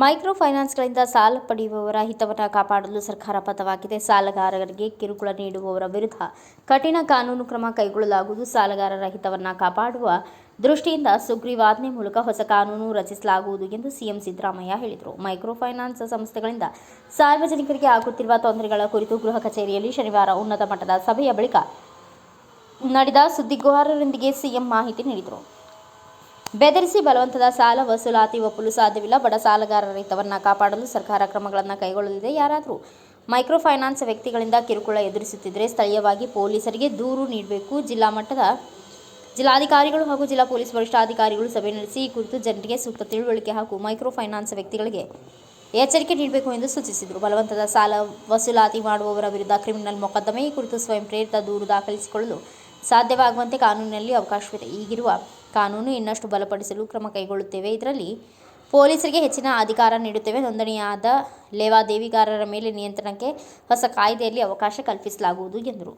Micro ಫೈನಾನ್ಸ್ಗಳಿಂದ ಸಾಲ ಪಡೆಯುವವರ ಹಿತವನ್ನು ಕಾಪಾಡಲು ಸರ್ಕಾರ ಬದ್ಧವಾಗಿದೆ. ಸಾಲಗಾರರಿಗೆ ಕಿರುಕುಳ ನೀಡುವವರ ವಿರುದ್ಧ ಕಠಿಣ ಕಾನೂನು ಕ್ರಮ ಕೈಗೊಳ್ಳಲಾಗುವುದು. ಸಾಲಗಾರರ ಹಿತವನ್ನು ಕಾಪಾಡುವ ದೃಷ್ಟಿಯಿಂದ ಸುಗ್ರೀವಾಜ್ಞೆ ಮೂಲಕ ಹೊಸ ಕಾನೂನು ರಚಿಸಲಾಗುವುದು ಎಂದು ಸಿಎಂ ಸಿದ್ದರಾಮಯ್ಯ ಹೇಳಿದರು. ಮೈಕ್ರೋ ಫೈನಾನ್ಸ್ ಸಂಸ್ಥೆಗಳಿಂದ ಸಾರ್ವಜನಿಕರಿಗೆ ಆಗುತ್ತಿರುವ ತೊಂದರೆಗಳ ಕುರಿತು ಗೃಹ ಕಚೇರಿಯಲ್ಲಿ ಶನಿವಾರ ಉನ್ನತ ಮಟ್ಟದ ಸಭೆಯ ಬಳಿಕ ನಡೆದ ಸುದ್ದಿಗಾರರೊಂದಿಗೆ ಸಿಎಂ ಮಾಹಿತಿ ನೀಡಿದರು. ಬೆದರಿಸಿ ಬಲವಂತದ ಸಾಲ ವಸೂಲಾತಿ ಒಪ್ಪಲು ಸಾಧ್ಯವಿಲ್ಲ. ಬಡ ಸಾಲಗಾರರ ಹಿತವನ್ನು ಕಾಪಾಡಲು ಸರ್ಕಾರ ಕ್ರಮಗಳನ್ನು ಕೈಗೊಳ್ಳಲಿದೆ. ಯಾರಾದರೂ ಮೈಕ್ರೋ ಫೈನಾನ್ಸ್ ವ್ಯಕ್ತಿಗಳಿಂದ ಕಿರುಕುಳ ಎದುರಿಸುತ್ತಿದ್ದರೆ ಸ್ಥಳೀಯವಾಗಿ ಪೊಲೀಸರಿಗೆ ದೂರು ನೀಡಬೇಕು. ಜಿಲ್ಲಾ ಮಟ್ಟದ ಜಿಲ್ಲಾಧಿಕಾರಿಗಳು ಹಾಗೂ ಜಿಲ್ಲಾ ಪೊಲೀಸ್ ವರಿಷ್ಠಾಧಿಕಾರಿಗಳು ಸಭೆ ನಡೆಸಿ ಈ ಕುರಿತು ಜನರಿಗೆ ಸೂಕ್ತ ತಿಳುವಳಿಕೆ ಹಾಗೂ ಮೈಕ್ರೋ ಫೈನಾನ್ಸ್ ವ್ಯಕ್ತಿಗಳಿಗೆ ಎಚ್ಚರಿಕೆ ನೀಡಬೇಕು ಎಂದು ಸೂಚಿಸಿದರು. ಬಲವಂತದ ಸಾಲ ವಸೂಲಾತಿ ಮಾಡುವವರ ವಿರುದ್ಧ ಕ್ರಿಮಿನಲ್ ಮೊಕದ್ದಮೆ ಈ ಕುರಿತು ಸ್ವಯಂ ಪ್ರೇರಿತ ದೂರು ದಾಖಲಿಸಿಕೊಳ್ಳಲು ಸಾಧ್ಯವಾಗುವಂತೆ ಕಾನೂನಿನಲ್ಲಿ ಅವಕಾಶವಿದೆ. ಈಗಿರುವ ಕಾನೂನು ಇನ್ನಷ್ಟು ಬಲಪಡಿಸಲು ಕ್ರಮ ಕೈಗೊಳ್ಳುತ್ತೇವೆ. ಇದರಲ್ಲಿ ಪೊಲೀಸರಿಗೆ ಹೆಚ್ಚಿನ ಅಧಿಕಾರ ನೀಡುತ್ತೇವೆ. ನೋಂದಣಿಯಾದ ಲೇವಾದೇವಿಗಾರರ ಮೇಲೆ ನಿಯಂತ್ರಣಕ್ಕೆ ಹೊಸ ಕಾಯ್ದೆಯಲ್ಲಿ ಅವಕಾಶ ಕಲ್ಪಿಸಲಾಗುವುದು ಎಂದರು.